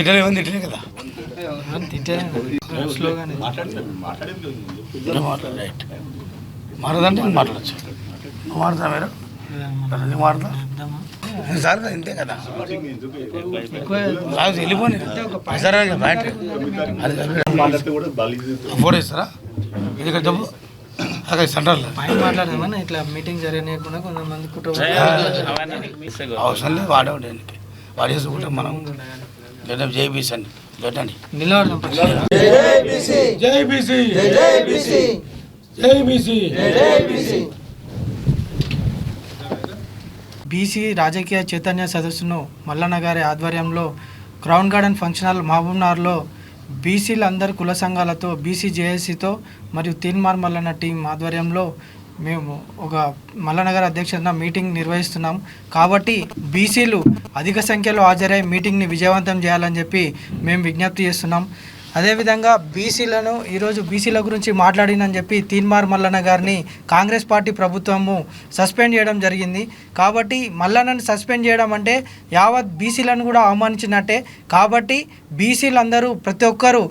తిట్టలే ఏం తిట్టలే కదా. రైట్. మారదంటే నేను మాట్లాడచ్చు. నువ్వు మారుతా మీరు? నువ్వు మారుతా సార్ కదా ఇంతే కదా. సార్ వెళ్ళిపోయి సరే బ్యాట్ ఫోటో ఇస్తారా ఇది ఇక్కడ డబ్బు అక్కడ సెంటర్లో పైన మాట్లాడదామని ఇట్లా మీటింగ్ జరగనీయకుండా కొంతమంది కుటుంబం అవసరం లేదు వాడేవాడానికి వాడేసుకుంటాం మనం జేబీసీ అండి. JBC BC. రాజకీయ చైతన్య సదస్సును మల్లన్న గారి ఆధ్వర్యంలో క్రౌన్ గార్డెన్ ఫంక్షన్ హాల్ మహబూబ్నగర్లో బీసీల అందరి కుల సంఘాలతో బీసీ జేఏసీతో మరియు తీన్మార్ మల్లన్న టీం ఆధ్వర్యంలో మేము ఒక మల్లనగర్ అధ్యక్షతన మీటింగ్ నిర్వహిస్తున్నాం. కాబట్టి బీసీలు అధిక సంఖ్యలో హాజరై మీటింగ్ని విజయవంతం చేయాలని చెప్పి మేము విజ్ఞప్తి చేస్తున్నాం. అదేవిధంగా బీసీలను ఈరోజు బీసీల గురించి మాట్లాడినని చెప్పి తీన్మార్ మల్లన్న గారిని కాంగ్రెస్ పార్టీ ప్రభుత్వము సస్పెండ్ చేయడం జరిగింది. కాబట్టి మల్లన్నను సస్పెండ్ చేయడం అంటే యావత్ బీసీలను కూడా అవమానించినట్టే. కాబట్టి బీసీలందరూ ప్రతి ఒక్కరూ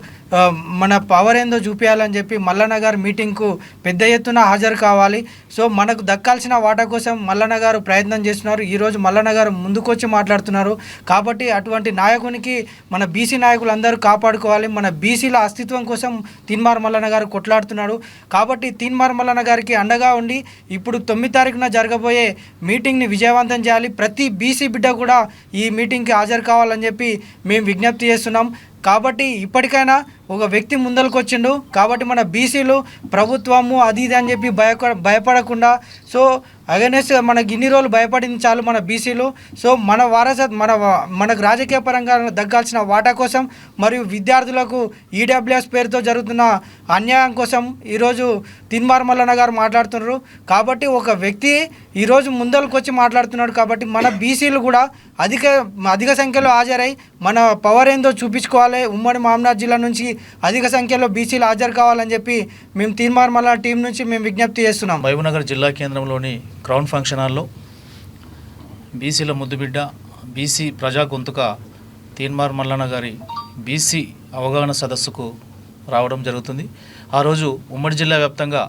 మన పవర్ ఏందో చూపించాలని చెప్పి మల్లన్న గారు మీటింగ్కు పెద్ద ఎత్తున హాజరు కావాలి. సో మనకు దక్కాల్సిన వాటా కోసం మల్లన్న గారు ప్రయత్నం చేస్తున్నారు. ఈరోజు మల్లన్న గారు ముందుకొచ్చి మాట్లాడుతున్నారు. కాబట్టి అటువంటి నాయకునికి మన బీసీ నాయకులు అందరూ కాపాడుకోవాలి. మన బీసీల అస్తిత్వం కోసం తీన్మార్ మల్లన్న గారు కొట్లాడుతున్నాడు. కాబట్టి తీన్మార్ మల్లన్న గారికి అండగా ఉండి ఇప్పుడు తొమ్మిది తారీఖున జరగబోయే మీటింగ్ని విజయవంతం చేయాలి. ప్రతి బీసీ బిడ్డ కూడా ఈ మీటింగ్కి హాజరు కావాలని చెప్పి మేము విజ్ఞప్తి చేస్తున్నాం. కాబట్టి ఇప్పటికైనా ఒక వ్యక్తి ముందరకు వచ్చిండు కాబట్టి మన బీసీలు ప్రభుత్వము అది ఇది అని చెప్పి భయ భయపడకుండా సో అగెనెస్ట్ మనకి ఇన్ని రోజులు భయపడింది చాలు మన బీసీలు. సో మన వారసత్ మన మనకు రాజకీయ పరంగా దగ్గాల్సిన వాటా కోసం మరియు విద్యార్థులకు ఈడబ్ల్యూఎస్ పేరుతో జరుగుతున్న అన్యాయం కోసం ఈరోజు తిన్మార్ మల్లన్న గారు మాట్లాడుతున్నారు. కాబట్టి ఒక వ్యక్తి ఈరోజు ముందరకు వచ్చి మాట్లాడుతున్నాడు కాబట్టి మన బీసీలు కూడా అధిక అధిక సంఖ్యలో హాజరై మన పవర్ ఏందో చూపించుకోవాలి. ఉమ్మడి మామనాథ్ జిల్లా నుంచి అధిక సంఖ్యలో బీసీలు హాజరు కావాలని చెప్పి మేము తీన్మార్ మల్ల టీం నుంచి మేము విజ్ఞప్తి చేస్తున్నాం. మహబూబ్నగర్ జిల్లా కేంద్రంలోని క్రౌన్ ఫంక్షన్ హాల్లో బీసీల ముద్దుబిడ్డ బీసీ ప్రజా గొంతుక తీన్మార్ మల్లన్న గారి బీసీ అవగాహన సదస్సుకు రావడం జరుగుతుంది. ఆ రోజు ఉమ్మడి జిల్లా వ్యాప్తంగా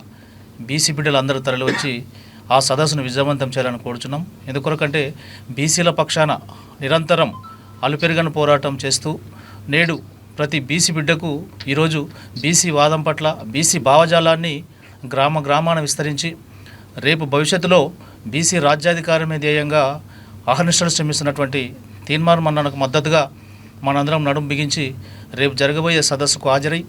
బీసీ బిడ్డలందరూ తరలివచ్చి ఆ సదస్సును విజయవంతం చేయాలని కోరుచున్నాం. ఎందుకొరకంటే బీసీల పక్షాన నిరంతరం అలుపెరుగని పోరాటం చేస్తూ నేడు ప్రతి బీసీ బిడ్డకు ఈరోజు బీసీ వాదం పట్ల బీసీ భావజాలాన్ని గ్రామ గ్రామాన విస్తరించి రేపు భవిష్యత్తులో బీసీ రాజ్యాధికారమే ధ్యేయంగా అహర్నిశలు శ్రమిస్తున్నటువంటి తీన్మార్ మన్ననకు మద్దతుగా మనందరం నడుం బిగించి రేపు జరగబోయే సదస్సుకు హాజరై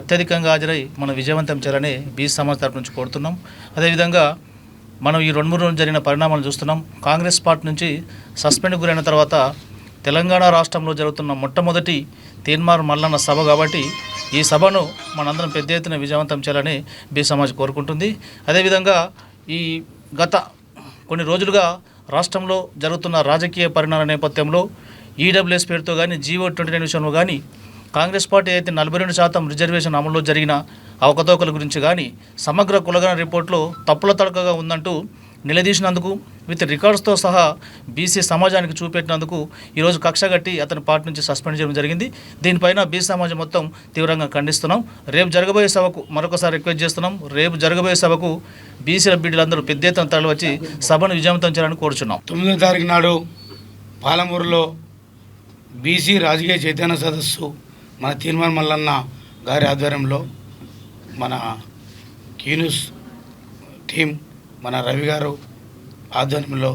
అత్యధికంగా హాజరై మనం విజయవంతం చేయాలని బీసీ సమాజ్ తరపు నుంచి కోరుతున్నాం. అదేవిధంగా మనం ఈ రెండు మూడు రోజులు జరిగిన పరిణామాలు చూస్తున్నాం. కాంగ్రెస్ పార్టీ నుంచి సస్పెండ్ గురైన తర్వాత తెలంగాణ రాష్ట్రంలో జరుగుతున్న మొట్టమొదటి తీన్మార్ మల్లన్న సభ కాబట్టి ఈ సభను మనందరం పెద్ద ఎత్తున విజయవంతం చేయాలని బీ సమాజ్ కోరుకుంటుంది. అదేవిధంగా ఈ గత కొన్ని రోజులుగా రాష్ట్రంలో జరుగుతున్న రాజకీయ పరిణామాల నేపథ్యంలో ఈడబ్ల్యూఎస్ పేరుతో కానీ జీవో ట్వంటీ నైన్ విషయంలో కానీ కాంగ్రెస్ పార్టీ అయితే నలభై రెండు శాతం రిజర్వేషన్ అమల్లో జరిగిన అవకతవకల గురించి కానీ సమగ్ర కులగణ రిపోర్ట్లో తప్పుల తడకగా ఉందంటూ నిలదీసినందుకు విత్ రికార్డ్స్తో సహా బీసీ సమాజానికి చూపెట్టినందుకు ఈరోజు కక్ష కట్టి అతని పార్టీ నుంచి సస్పెండ్ చేయడం జరిగింది. దీనిపైన బీసీ సమాజం మొత్తం తీవ్రంగా ఖండిస్తున్నాం. రేపు జరగబోయే సభకు మరొకసారి రిక్వెస్ట్ చేస్తున్నాం. రేపు జరగబోయే సభకు బీసీల బిడ్డలందరూ పెద్ద ఎత్తున తరలివచ్చి సభను విజయవంతం చేయాలని కోరుచున్నాం. తొమ్మిదో తారీఖు నాడు పాలమూరులో బీసీ రాజకీయ చైతన్య సదస్సు మన తీర్మాన్ మల్లన్న గారి ఆధ్వర్యంలో మన కీనుస్ టీం మన రవి గారు ఆధ్వర్యంలో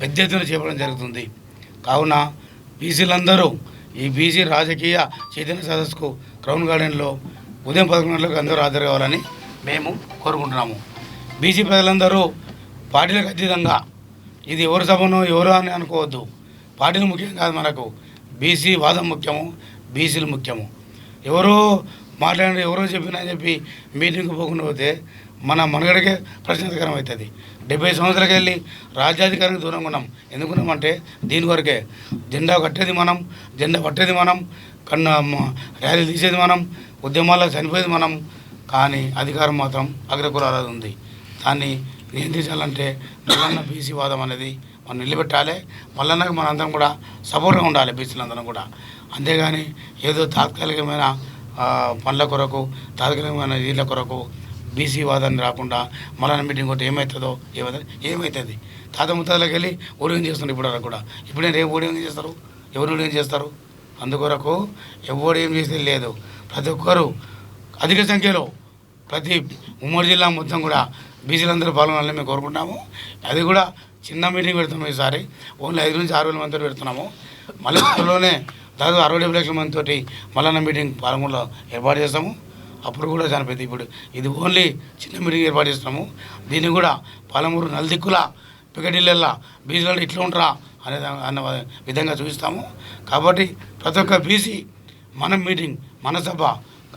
పెద్ద ఎత్తున చేపడం జరుగుతుంది. కావున బీసీలందరూ ఈ బీసీ రాజకీయ చైతన్య సదస్సుకు క్రౌన్ గార్డెన్లో ఉదయం పదకొండు గంటలకు అందరూ హాజరు కావాలని మేము కోరుకుంటున్నాము. బీసీ ప్రజలందరూ పార్టీలకు అతీతంగా ఇది ఎవరి సభను ఎవరు అని అనుకోవద్దు. పార్టీలు ముఖ్యం కాదు మనకు. బీసీ వాదం ముఖ్యము బీసీలు ముఖ్యము. ఎవరో మాట్లాడిన ఎవరో చెప్పినా చెప్పి మీటింగ్కి పోకుండా పోతే మన మనుగడకే ప్రశ్నార్థకరం అవుతుంది డెబ్బై సంవత్సరాలకు వెళ్ళి రాజ్యాధికారానికి దూరంగా ఉన్నాం. ఎందుకున్నామంటే దీని కొరకే. జెండా కట్టేది మనం జెండా పట్టేది మనం కన్నా ర్యాలీ తీసేది మనం ఉద్యమాల్లో చనిపోయేది మనం. కానీ అధికారం మాత్రం అగ్రకురాలది ఉంది. దాన్ని నియంత్రించాలంటే మల్లన్న బీసీ వాదం అనేది మనం నిలబెట్టాలి. మల్లన్నకు మనందరం కూడా సపోర్ట్గా ఉండాలి బీసీలందరం కూడా. అంతేగాని ఏదో తాత్కాలికమైన పనుల కొరకు తాత్కాలికమైన నీళ్ళ కొరకు బీసీ వాదాన్ని రాకుండా మల్లన్న మీటింగ్ కొట్టి ఏమవుతుందో ఏమవుతుంది ఏమవుతుంది తాత ముత్తాలకు వెళ్ళి ఊడిగం చేస్తున్నారు ఇప్పుడు వరకు కూడా. ఇప్పుడే రేపు ఊడిగం చేస్తారు? ఎవరు ఊడిగం చేస్తారు? అందుకొరకు ఎవరు ఏం చేసేది లేదు. ప్రతి ఒక్కరు అధిక సంఖ్యలో ప్రతి ఉమ్మడి జిల్లా మొత్తం కూడా బీసీలందరూ పాల్గొనాలని మేము కోరుకుంటున్నాము. అది కూడా చిన్న మీటింగ్ పెడుతున్నాం ఈసారి. ఓన్లీ ఐదు నుంచి ఆరు వేల మందితో పెడుతున్నాము. మళ్ళీ త్వరలోనే దాదాపు అరవై డెబ్బై లక్షల మందితోటి మళ్ళీ మీటింగ్ పాల్గొనలో ఏర్పాటు చేస్తాము. అప్పుడు కూడా చనిపోయింది. ఇప్పుడు ఇది ఓన్లీ చిన్న మీటింగ్ ఏర్పాటు చేస్తున్నాము. దీన్ని కూడా పాలమూరు నలుదిక్కుల పికటిళ్ళల్లో బీసీలలో ఇట్లా ఉంటారా అనే అన్న విధంగా చూపిస్తాము. కాబట్టి ప్రతి ఒక్క బీసీ మన మీటింగ్ మన సభ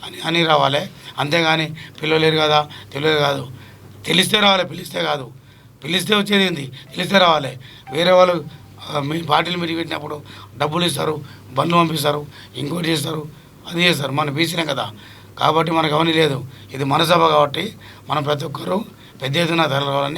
అని అని రావాలి. అంతేగాని పిల్లలేరు కదా తెలియదు కాదు. తెలిస్తే రావాలి పిలిస్తే కాదు. పిలిస్తే వచ్చేది ఏంది? తెలిస్తే రావాలి. వేరే వాళ్ళు మీ పార్టీలు మీటింగ్ పెట్టినప్పుడు డబ్బులు ఇస్తారు బండ్లు పంపిస్తారు ఇంకోటి చేస్తారు అది చేస్తారు. మన బీసీనే కదా. కాబట్టి మనకు అవన్నీ లేదు. ఇది మన సభ కాబట్టి మనం ప్రతి ఒక్కరూ పెద్ద ఎత్తున తరలిరావాలని